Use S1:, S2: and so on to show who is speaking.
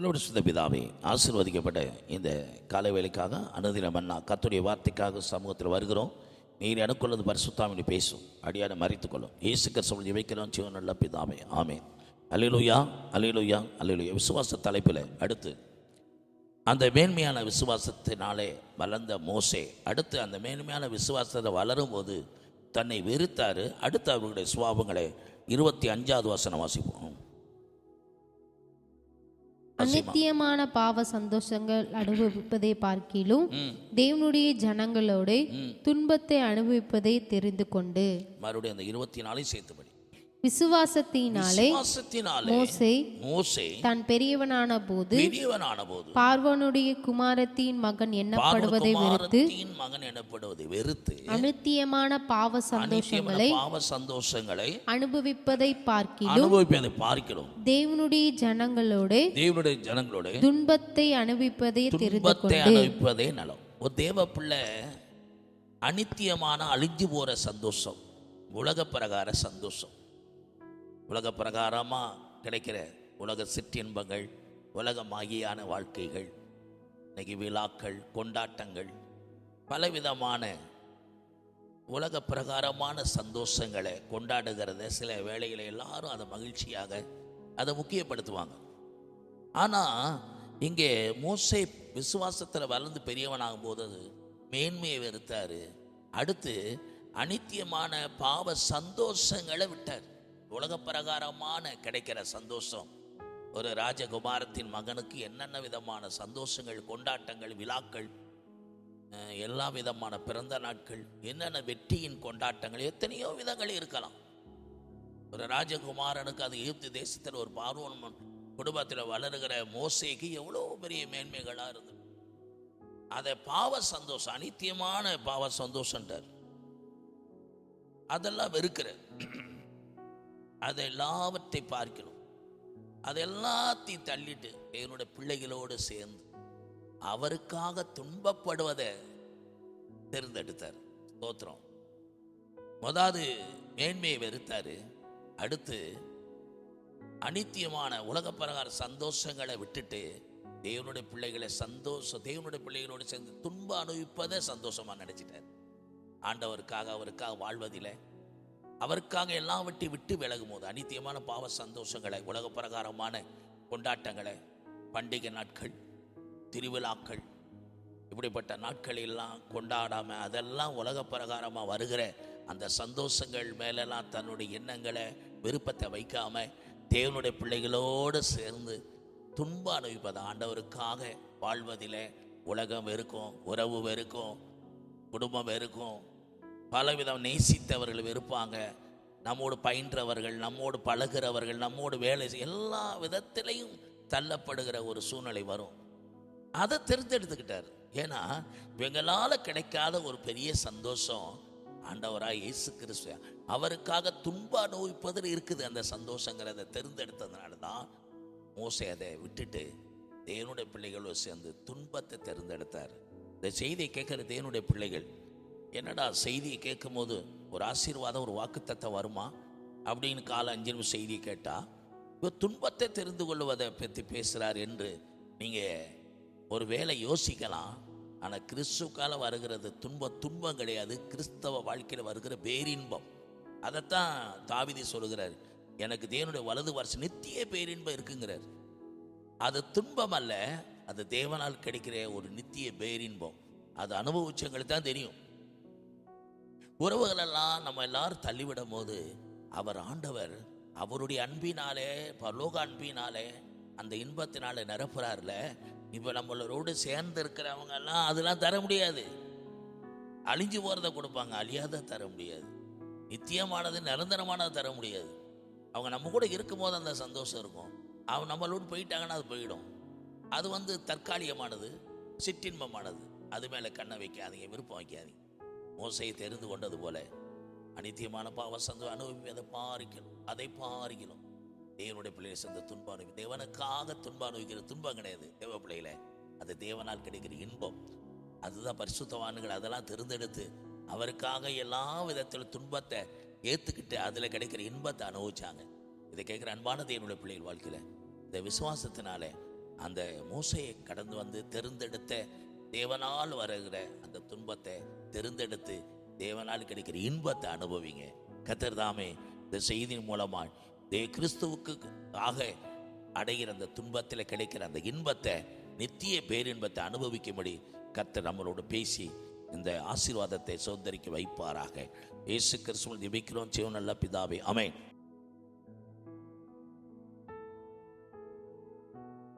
S1: பலவருஷத்த பிதாவே ஆசிர்வதிக்கப்பட்ட இந்த காலை வேலைக்காக அனுதின மன்னா கத்துடைய வார்த்தைக்காக சமூகத்தில் வருகிறோம். நீர் எனக்குள்ளது பரிசுத்தாமினி பேசும். அடியான மறைத்துக்கொள்ளும் கொள்ளும். சொல்லி வைக்கிறோம் சிவன் நல்ல பிதாமே ஆமே அலிலுயா அலிலுயா அலிலுயா விசுவாச தலைப்பில் அடுத்து அந்த மேன்மையான விசுவாசத்தினாலே வளர்ந்த மோசே அடுத்து அந்த மேன்மையான விசுவாசத்தை வளரும் போது தன்னை வெறுத்தாரு. அடுத்து அவர்களுடைய சுவாபங்களை இருபத்தி அஞ்சாவது வசனம் வாசிப்போம்.
S2: அநித்தியமான பாவ சந்தோஷங்கள் அனுபவிப்பதை பார்க்கிலும் தேவனுடைய ஜனங்களோட துன்பத்தை அனுபவிப்பதை தெரிந்து கொண்டு.
S1: மறுபடியும் அந்த இருபத்தி நாலையும் சேர்த்துபடி
S2: விசுவாசத்தினாலே மோசே
S1: மோசே
S2: தான் பெரியவனான போது
S1: பெரியவனான போது
S2: பார்வனுடைய குமாரத்தின் மகன் எண்ணப்படுவதை வெறுத்து
S1: மகன் எனப்படுவதை வெறுத்து
S2: அநித்தியமான பாவ சந்தோஷங்களை
S1: பாவ சந்தோஷங்களை
S2: அனுபவிப்பதை பார்க்கிலும்
S1: அனுபவிப்பதை பார்க்கிறோம்
S2: தேவனுடைய ஜனங்களோட
S1: தேவனுடைய ஜனங்களோட
S2: துன்பத்தை அனுபவிப்பதை தெரிந்து கொண்டு
S1: அனுபவிப்பதே நலம். ஒரு தேவ பிள்ளை அனித்தியமான அழிஞ்சு போற சந்தோஷம் உலக பிரகார சந்தோஷம். உலக பிரகாரமாக கிடைக்கிற உலக சிற்றின்பங்கள் உலகமாகியான வாழ்க்கைகள் இன்னைக்கு விழாக்கள் கொண்டாட்டங்கள் பலவிதமான உலக பிரகாரமான சந்தோஷங்களை கொண்டாடுகிறத சில வேளைகளை எல்லாரும் அதை மகிழ்ச்சியாக அதை முக்கியப்படுத்துவாங்க. ஆனால் இங்கே மோசை விசுவாசத்தில் வளர்ந்து பெரியவனாகும் போது அது மேன்மையை வெறுத்தார். அடுத்து அனித்தியமான பாவ சந்தோஷங்களை விட்டார். உலக பிரகாரமான கிடைக்கிற சந்தோஷம். ஒரு ராஜகுமாரத்தின் மகனுக்கு என்னென்ன விதமான சந்தோஷங்கள் கொண்டாட்டங்கள் விழாக்கள் எல்லா விதமான பிறந்த நாட்கள் என்னென்ன வெற்றியின் கொண்டாட்டங்கள் எத்தனையோ விதங்கள் இருக்கலாம். ஒரு ராஜகுமாரனுக்கு அது எகிப்து தேசத்தில் ஒரு பார்வன் குடும்பத்தில் வளருகிற மோசேக்கு எவ்வளோ பெரிய மேன்மைகளாக இருந்தது. அதை பாவ சந்தோஷம் அனித்தியமான பாவ சந்தோஷன்றார் அதெல்லாம் வெறுக்கிற அதை எல்லாவற்றை பார்க்கணும் அதை எல்லாத்தையும் தள்ளிட்டு என்னோட பிள்ளைகளோடு சேர்ந்து அவருக்காக துன்பப்படுவதை தேர்ந்தெடுத்தார். ஸ்தோத்திரம். முதலாவது மேன்மையை வெறுத்தாரு. அடுத்து அனித்தியமான உலக பிரகார சந்தோஷங்களை விட்டுட்டு தேவனுடைய பிள்ளைகளை சந்தோஷம் தேவனுடைய பிள்ளைகளோடு சேர்ந்து துன்பம் அனுபவிப்பதை சந்தோஷமாக நினைச்சிட்டார். ஆண்டவருக்காக அவருக்காக வாழ்வதில்லை. அவருக்காக எல்லாவற்றையும் விட்டு விலகும் போது அனித்தியமான பாவ சந்தோஷங்களை உலக பிரகாரமான கொண்டாட்டங்களை பண்டிகை நாட்கள் திருவிழாக்கள் இப்படிப்பட்ட நாட்கள் எல்லாம் கொண்டாடாமல் அதெல்லாம் உலக பிரகாரமாக வருகிற அந்த சந்தோஷங்கள் மேலெல்லாம் தன்னுடைய எண்ணங்களை விருப்பத்தை வைக்காம தேவனுடைய பிள்ளைகளோடு சேர்ந்து துன்ப அனுபவிப்பது ஆண்டவருக்காக வாழ்வதில் உலகம் வெறுக்கும் உறவு வெறுக்கும் குடும்பம் வெறுக்கும் பலவிதம் நேசித்தவர்கள் வெறுப்பாங்க நம்மோடு பயின்றவர்கள் நம்மோடு பழகிறவர்கள் நம்மோடு வேலை எல்லா விதத்திலையும் தள்ளப்படுகிற ஒரு சூழ்நிலை வரும். அதை தேர்ந்தெடுத்துக்கிட்டார் ஏன்னா எங்களால் கிடைக்காத ஒரு பெரிய சந்தோஷம் ஆண்டவராக இயேசு கிறிஸ்து அவருக்காக துன்ப அனுபவிப்பதில் இருக்குது அந்த சந்தோஷங்கிறத தேர்ந்தெடுத்ததுனால தான் மோசை அதை விட்டுட்டு தேவனுடைய பிள்ளைகளோடு சேர்ந்து துன்பத்தை தேர்ந்தெடுத்தார் இந்த செய்தியை கேட்குற தேவனுடைய பிள்ளைகள் என்னடா செய்தியை கேட்கும் போது ஒரு ஆசீர்வாதம் ஒரு வாக்குத்தத்தை வருமா? அப்படின்னு கால அஞ்சு நிமிஷம் செய்தியை கேட்டால் இவர் துன்பத்தை தெரிந்து கொள்வதை பற்றி பேசுகிறார் என்று நீங்கள் ஒரு வேளை யோசிக்கலாம். ஆனால் கிறிஸ்துக்கால வருகிறது துன்பம் துன்பம் கிடையாது. கிறிஸ்தவ வாழ்க்கையில் வருகிற பேரின்பம். அதைத்தான் தாவிதி சொல்லுகிறார். எனக்கு தேவனுடைய வலது வருஷம் நித்திய பேரின்பம் இருக்குங்கிறார். அது துன்பம் அல்ல அது தேவனால் கிடைக்கிற ஒரு நித்திய பேரின்பம். அது அனுபவிச்சவங்களுக்கு தான் தெரியும். உறவுகளெல்லாம் நம்ம எல்லாரும் தள்ளிவிடும் போது அவர் ஆண்டவர் அவருடைய அன்பினாலே பரலோக அன்பினாலே அந்த இன்பத்தினால நிரப்புறாருல? இப்போ நம்மளோடு சேர்ந்து இருக்கிறவங்க எல்லாம் அதெல்லாம் தர முடியாது. அழிஞ்சு போகிறத கொடுப்பாங்க அழியாத தர முடியாது. நித்தியமானது நிரந்தரமானது தர முடியாது. அவங்க நம்ம கூட இருக்கும்போது அந்த சந்தோஷம் இருக்கும். அவங்க நம்மளோடு போயிட்டாங்கன்னா அது போயிடும். அது வந்து தற்காலிகமானது சிற்றின்பமானது. அது மேலே கண்ணை வைக்காதீங்க விருப்பம் வைக்காதீங்க. மோசையை தெரிந்து கொண்டது போல அனித்தியமான பாவ சந்தோஷம் அனுபவி அதை பாரிக்கணும் அதை பாரிக்கணும். தேவனுடைய பிள்ளையை சேர்ந்த துன்ப அனுபவி தேவனுக்காக துன்ப அனுபவிக்கிற துன்பம் கிடையாது. தேவ பிள்ளையில அது தேவனால் கிடைக்கிற இன்பம். அதுதான் பரிசுத்தவான்கள் அதெல்லாம் தெரிந்தெடுத்து அவருக்காக எல்லா விதத்தில் துன்பத்தை ஏற்றுக்கிட்டு அதில் கிடைக்கிற இன்பத்தை அனுபவிச்சாங்க. இதை கேட்குற அன்பான தேவனுடைய பிள்ளைகள் வாழ்க்கையில் இந்த விசுவாசத்தினாலே அந்த மூசையை கடந்து வந்து தெரிந்தெடுத்த தேவனால் வருகிற அந்த துன்பத்தை தெரிந்தெடுத்து தேவனால் கிடைக்கிற இன்பத்தை அனுபவிங்க. கத்தர் தாமே இந்த செய்தியின் மூலமாக தே கிறிஸ்துவுக்கு ஆக அடைகிற அந்த துன்பத்தில் கிடைக்கிற அந்த இன்பத்தை நித்திய பேரின்பத்தை அனுபவிக்கும்படி கத்தர் நம்மளோடு பேசி இந்த ஆசீர்வாதத்தை சுதந்திரிக்க வைப்பாராக. இயேசு கிறிஸ்துவில் ஜெபிக்கிறோம். சிவன் நல்ல பிதாவே. அமேன்